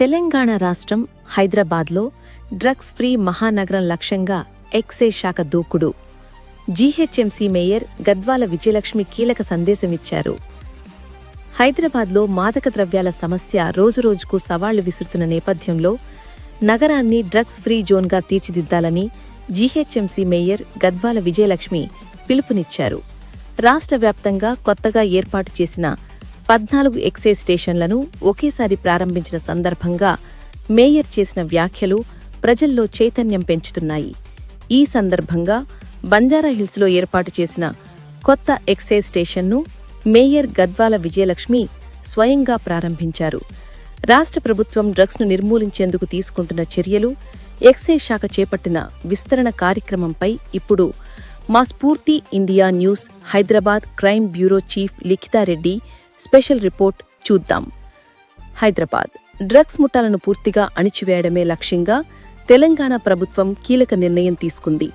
తెలంగాణ రాష్ట్రం హైదరాబాద్లో drugs free మహానగరం లక్ష్యంగా ఎక్సైజ్ శాఖ దూకుడు. జీహెచ్ఎంసీ మేయర్ గద్వాల విజయలక్ష్మి కీలక సందేశమిచ్చారు హైదరాబాద్లో మాదక ద్రవ్యాల సమస్య రోజురోజుకు సవాళ్ళు విసురుతున్న నేపథ్యంలో నగరాన్ని డ్రగ్స్ ఫ్రీ జోన్గా తీర్చిదిద్దాలని జీహెచ్ఎంసీ మేయర్ గద్వాల విజయలక్ష్మి పిలుపునిచ్చారు. రాష్ట్ర వ్యాప్తంగా కొత్తగా ఏర్పాటు చేసిన పద్నాలుగు ఎక్సైజ్ స్టేషన్లను ఒకేసారి ప్రారంభించిన సందర్భంగా మేయర్ చేసిన వ్యాఖ్యలు ప్రజల్లో చైతన్యం పెంచుతున్నాయి. ఈ సందర్భంగా బంజారాహిల్స్లో ఏర్పాటు చేసిన కొత్త ఎక్సైజ్ స్టేషన్ను మేయర్ గద్వాల విజయలక్ష్మి స్వయంగా ప్రారంభించారు. రాష్ట్ర ప్రభుత్వం డ్రగ్స్ను నిర్మూలించేందుకు తీసుకుంటున్న చర్యలు ఎక్సైజ్ శాఖ చేపట్టిన విస్తరణ కార్యక్రమంపై ఇప్పుడు మా స్ఫూర్తి India news Hyderabad crime bureau chief Likhitha Reddy special report చూద్దాం. హైదరాబాద్. డ్రగ్స్ ముఠాలను పూర్తిగా అణిచివేయడమే లక్ష్యంగా తెలంగాణ ప్రభుత్వం కీలక నిర్ణయం తీసుకుంది.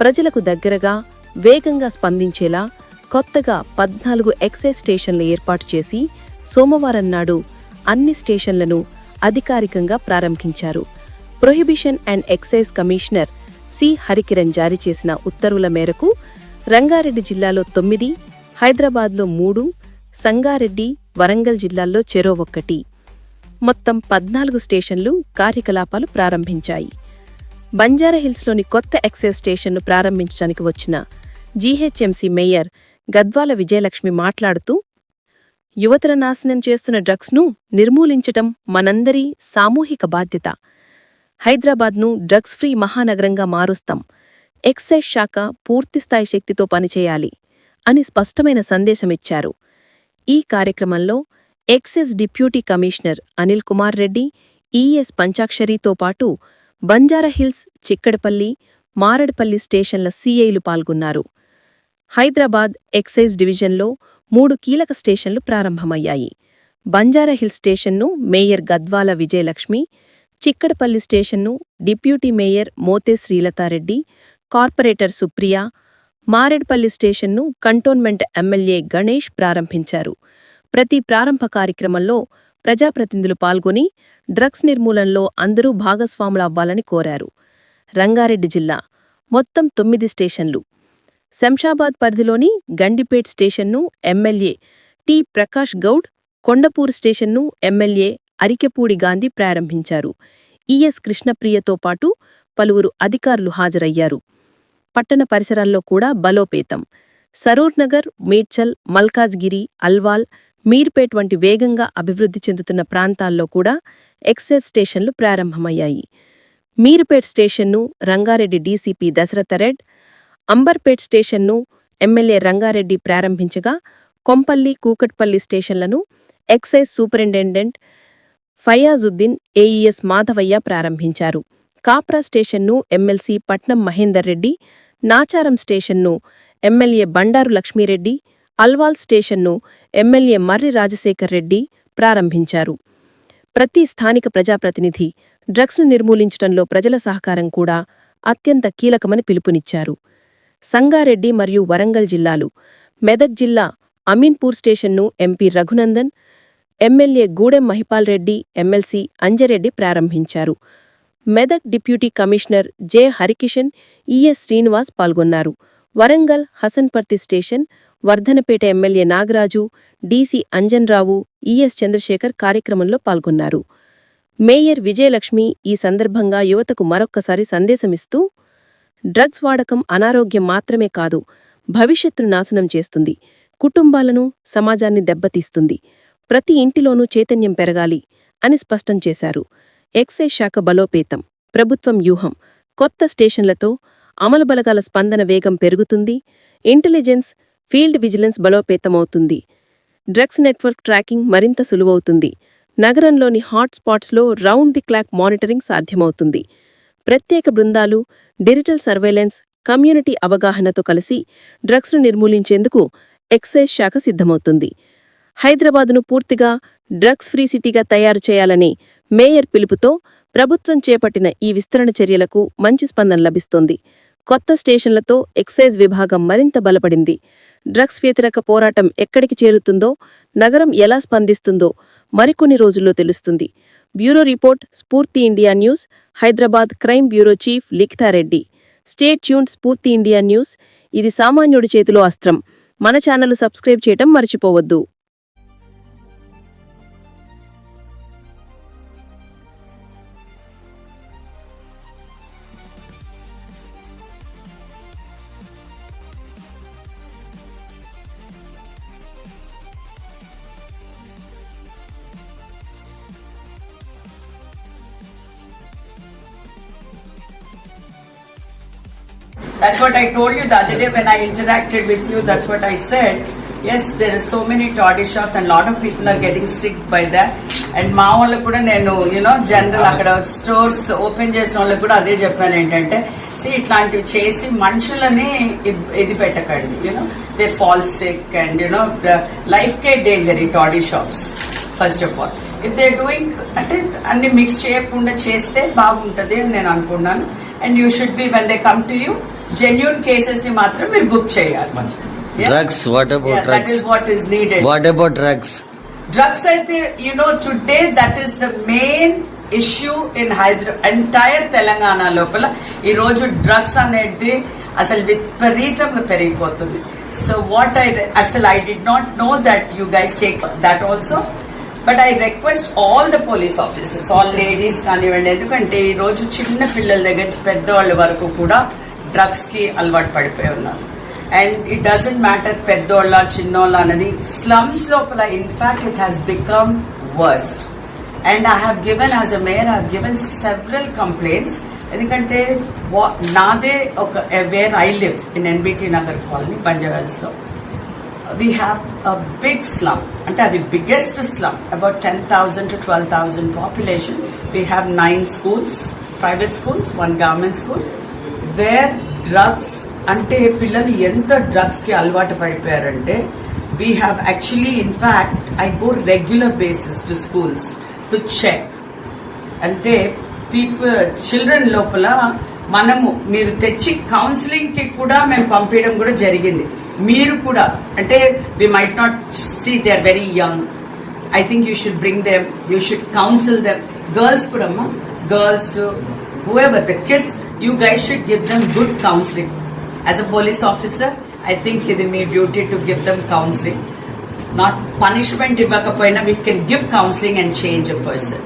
ప్రజలకు దగ్గరగా వేగంగా స్పందించేలా కొత్తగా పద్నాలుగు ఎక్సైజ్ స్టేషన్లు ఏర్పాటు చేసి సోమవారం నాడు అన్ని స్టేషన్లను అధికారికంగా ప్రారంభించారు. Prohibition and excise commissioner C. Harikiran జారీ చేసిన ఉత్తర్వుల మేరకు రంగారెడ్డి జిల్లాలో తొమ్మిది హైదరాబాద్లో మూడు సంగారెడ్డి వరంగల్ జిల్లాల్లో చెరో ఒక్కటి. మొత్తం పద్నాలుగు స్టేషన్లు కార్యకలాపాలు ప్రారంభించాయి. బంజారాహిల్స్లోని కొత్త ఎక్సైజ్ స్టేషన్ను ప్రారంభించడానికి వచ్చిన జీహెచ్ఎంసీ మేయర్ గద్వాల విజయలక్ష్మి మాట్లాడుతూ యువతర నాశనం చేస్తున్న డ్రగ్స్ను నిర్మూలించటం మనందరి సామూహిక బాధ్యత. హైదరాబాద్ను డ్రగ్స్ ఫ్రీ మహానగరంగా మారుస్తాం. ఎక్సైజ్ శాఖ పూర్తిస్థాయి శక్తితో పనిచేయాలి అని స్పష్టమైన సందేశమిచ్చారు. ఈ కార్యక్రమంలో excise deputy commissioner Anil Kumar Reddy ES పంచాక్షరితో పాటు బంజారాహిల్స్ చిక్కడపల్లి మారడపల్లి స్టేషన్ల సీఐలు పాల్గొన్నారు. హైదరాబాద్ ఎక్సైజ్ డివిజన్లో మూడు కీలక స్టేషన్లు ప్రారంభమయ్యాయి. బంజారాహిల్ స్టేషన్ను మేయర్ గద్వాల విజయలక్ష్మి చిక్కడపల్లి స్టేషన్ను deputy mayor Mothe Srilatha Reddy corporator Supriya Maredpally స్టేషన్ను కంటోన్మెంట్ ఎమ్మెల్యే గణేష్ ప్రారంభించారు. ప్రతి ప్రారంభ కార్యక్రమంలో ప్రజాప్రతినిధులు పాల్గొని డ్రగ్స్ నిర్మూలనలో అందరూ భాగస్వాములవ్వాలని కోరారు. రంగారెడ్డి జిల్లా మొత్తం తొమ్మిది స్టేషన్లు. శంషాబాద్ పరిధిలోని గండిపేట్ స్టేషన్ను ఎమ్మెల్యే టి. ప్రకాష్ గౌడ్ కొండపూర్ స్టేషన్ను ఎమ్మెల్యే అరికెపూడి గాంధీ ప్రారంభించారు. ఈఎస్ కృష్ణప్రియతో పాటు పలువురు అధికారులు హాజరయ్యారు. పట్టణ పరిసరాల్లో కూడా బలోపేతం. సరూర్నగర్ మీడ్చల్ మేడ్చల్ మల్కాజ్గిరి అల్వాల్ మీర్పేట్ వంటి వేగంగా అభివృద్ధి చెందుతున్న ప్రాంతాల్లో కూడా ఎక్సైజ్ స్టేషన్లు ప్రారంభమయ్యాయి. మీర్పేట్ స్టేషన్ను రంగారెడ్డి డీసీపీ దశరథరెడ్ అంబర్పేట్ స్టేషన్ను ఎమ్మెల్యే రంగారెడ్డి ప్రారంభించగా Kompally Kukatpally స్టేషన్లను excise superintendent Fayazuddin AES Madhavaiah ప్రారంభించారు. కాప్రా స్టేషన్ను ఎమ్మెల్సీ పట్నం మహేందర్ రెడ్డి నాచారం స్టేషన్ను ఎమ్మెల్యే బండారు లక్ష్మీరెడ్డి అల్వాల్ స్టేషన్ను ఎమ్మెల్యే మర్రి రాజశేఖర్ రెడ్డి ప్రారంభించారు. ప్రతి స్థానిక ప్రజాప్రతినిధి డ్రగ్స్ను నిర్మూలించడంలో ప్రజల సహకారం కూడా అత్యంత కీలకమని పిలుపునిచ్చారు. సంగారెడ్డి మరియు వరంగల్ జిల్లాలు మెదక్ జిల్లా అమీన్పూర్ స్టేషన్ను MP Raghunandan MLA Gudem Mahipal Reddy MLC Anjireddy ప్రారంభించారు. Medak deputy commissioner J. Harikishan ES Srinivas పాల్గొన్నారు. Warangal Hasanparthy station Wardhannapet MLA Nagaraju DC Anjanrao ES Chandrashekar కార్యక్రమంలో పాల్గొన్నారు. మేయర్ విజయలక్ష్మి ఈ సందర్భంగా యువతకు మరొక్కసారి సందేశమిస్తూ డ్రగ్స్ వాడకం అనారోగ్యం మాత్రమే కాదు భవిష్యత్తును నాశనం చేస్తుంది. కుటుంబాలను సమాజాన్ని దెబ్బతీస్తుంది. ప్రతి ఇంటిలోనూ చైతన్యం పెరగాలి అని స్పష్టం చేశారు. ఎక్సైజ్ శాఖ బలోపేతం. ప్రభుత్వం వ్యూహం కొత్త స్టేషన్లతో అమలు బలగాల స్పందన వేగం పెరుగుతుంది ఇంటెలిజెన్స్ ఫీల్డ్ విజిలెన్స్ బలోపేతమవుతుంది. డ్రగ్స్ నెట్వర్క్ ట్రాకింగ్ మరింత సులువవుతుంది. నగరంలోని హాట్ స్పాట్స్లో రౌండ్ ది క్లాక్ మానిటరింగ్ సాధ్యమవుతుంది. ప్రత్యేక బృందాలు డిజిటల్ సర్వేలెన్స్ కమ్యూనిటీ అవగాహనతో కలిసి డ్రగ్స్ను నిర్మూలించేందుకు ఎక్సైజ్ శాఖ సిద్ధమవుతుంది. హైదరాబాదును పూర్తిగా డ్రగ్స్ ఫ్రీ సిటీగా తయారు చేయాలని మేయర్ పిలుపుతో ప్రభుత్వం చేపట్టిన ఈ విస్తరణ చర్యలకు మంచి స్పందన లభిస్తోంది. కొత్త స్టేషన్లతో ఎక్సైజ్ విభాగం మరింత బలపడింది. డ్రగ్స్ వ్యతిరేక పోరాటం ఎక్కడికి చేరుతుందో నగరం ఎలా స్పందిస్తుందో మరికొన్ని రోజుల్లో తెలుస్తుంది. Bureau report Spoorthi India news Hyderabad crime bureau chief Likhithareddy state tune Spoorthi India news. ఇది సామాన్యుడి చేతిలో అస్త్రం. మన ఛానల్ సబ్స్క్రైబ్ చేయటం మర్చిపోవద్దు. That's what I told you the other day when I interacted with you. That's what I said. Yes, there are so many toddy shops and lot of people are getting sick by that. మా వాళ్ళకి కూడా నేను you know general అక్కడ stores open చేసిన వాళ్ళకి కూడా అదే చెప్పాను ఏంటంటే సి ఇట్లాంటివి చేసి మనుషులని ఇది పెట్టకండి you know they fall sick and you know life K danger ఈ toddy shops first of all if they doing అంటే అన్ని మిక్స్ చేయకుండా చేస్తే బాగుంటుంది అని నేను అనుకున్నాను and you should be when they come to you genuine కేసెస్ని మాత్రం మీరు బుక్ చేయాలి. What needed? డ్రగ్స్ అయితే you know today that is the main issue in Hyderabad entire Telangana లోపల. ఈ రోజు డ్రగ్స్ అనేది అసలు విపరీతంగా పెరిగిపోతుంది. సో వాట్ ఐ అసలు I did not know that you guys take that also but I request all the police officers all ladies కానివ్వండి ఎందుకంటే ఈ రోజు చిన్న పిల్లల దగ్గర నుంచి పెద్దవాళ్ళ వరకు కూడా డ్రగ్స్కి అలవాటు పడిపోయి ఉన్నారు. అండ్ ఇట్ డజంట్ మ్యాటర్ పెద్దోళ్ళ చిన్నోళ్ళ అనేది స్లమ్స్ లోపల in fact it has become worst and I have given as a mayor I given several complaints ఎందుకంటే వా- నాదే ఒక where I live in NBT Nagar colony Banjara Hills we have a big slum అంటే అది biggest slum about ten thousand to twelve thousand population we have nine schools private schools one government school where drugs అంటే పిల్లలు ఎంత డ్రగ్స్కి అలవాటు పడిపోయారంటే we have actually in fact I go regular basis to schools to check అంటే people children లోపల మనము మీరు తెచ్చి కౌన్సిలింగ్కి కూడా మేము పంపించడం కూడా జరిగింది. మీరు కూడా అంటే we might not see they are very young I think you should bring them you should counsel them girls కూడా అమ్మా girls whoever the kids you guys should give them good counselling as a police officer I think ఇది మీ duty to give them counselling not punishment ఇవ్వకపోయినా we can give counselling and change a person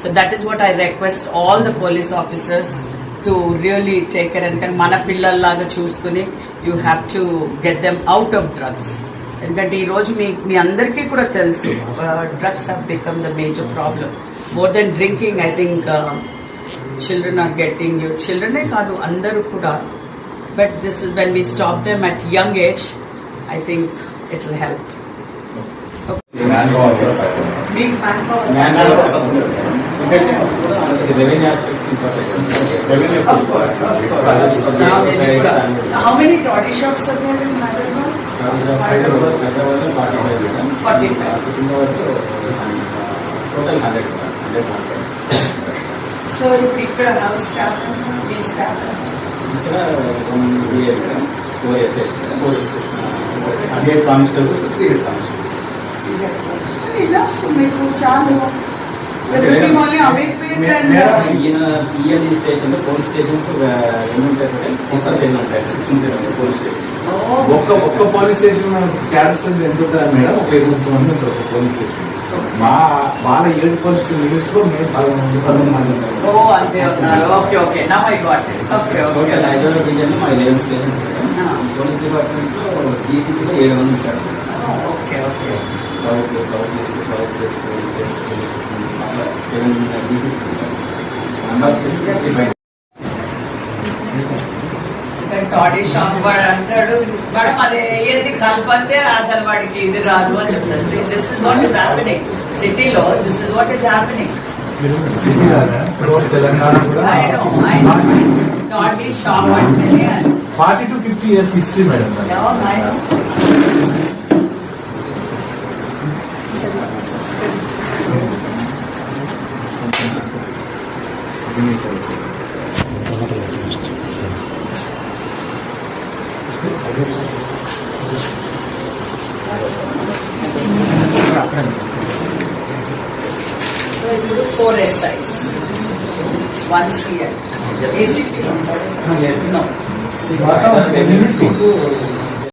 so that is what I request all the police officers to really take ఎందుకంటే మన పిల్లల్లాగా చూసుకుని you have to get them out of drugs ఎందుకంటే ఈ రోజు మీ మీ అందరికీ కూడా తెలుసు drugs have become the major problem more than drinking I think children are getting, your children kadu andaru kuda. But this is when we stop them at young age, I think it will help. Big manpower. How many toddy shops are there in Hyderabad? Forty-five. Total hundred. Hundred So ఇక్కడ house staff, మీ staff. ఇక్కడ one CS four SS four hundred constables three hundred constables Enough మీకు చాలు. We're looking only Amritsar and. ఈయన ELE station police stations ఎన్ని ఉంటాయి six ఎన్ని ఉంటాయి six ఉంటాయి పోలీస్ స్టేషన్స్ Oh, ఒక్క ఒక్క పోలీస్ స్టేషన్ క్యాడర్స్ ఎంత ఉంటుంది మేడం ఒక ఇరవై ముప్పై మంది ఉంటారు ఒక పోలీస్ స్టేషన్ మా వాళ్ళ ఏడు పోలీస్ లిమిట్స్ లో మేము పదకొండు మంది పదకొండు మంది ఉంటారు oh, అంతే ఉన్నారు. Okay, okay. Now I got it. Okay, total okay. Hyderabad division మా eleven stations Ah. Police department లో డీసీపీలో ఏడు మంది ఉంటారు Oh, okay, okay. South south east south west west అట్లా seven DCP number sixty five ఇక్కడ toddy shop వాడు అంటాడు madam అది ఏది కలపతే అసలు వాడికి ఇది రాదు అని చెప్తారు this is what is happening సిటీలో this is what is happening city laws, this is what is happening. I know, I not be shocked. Forty to fifty years history, madam. No, I know. One CL ఏసీపీలో ఉంటారు లేదు. No. వాతావరణం మీకు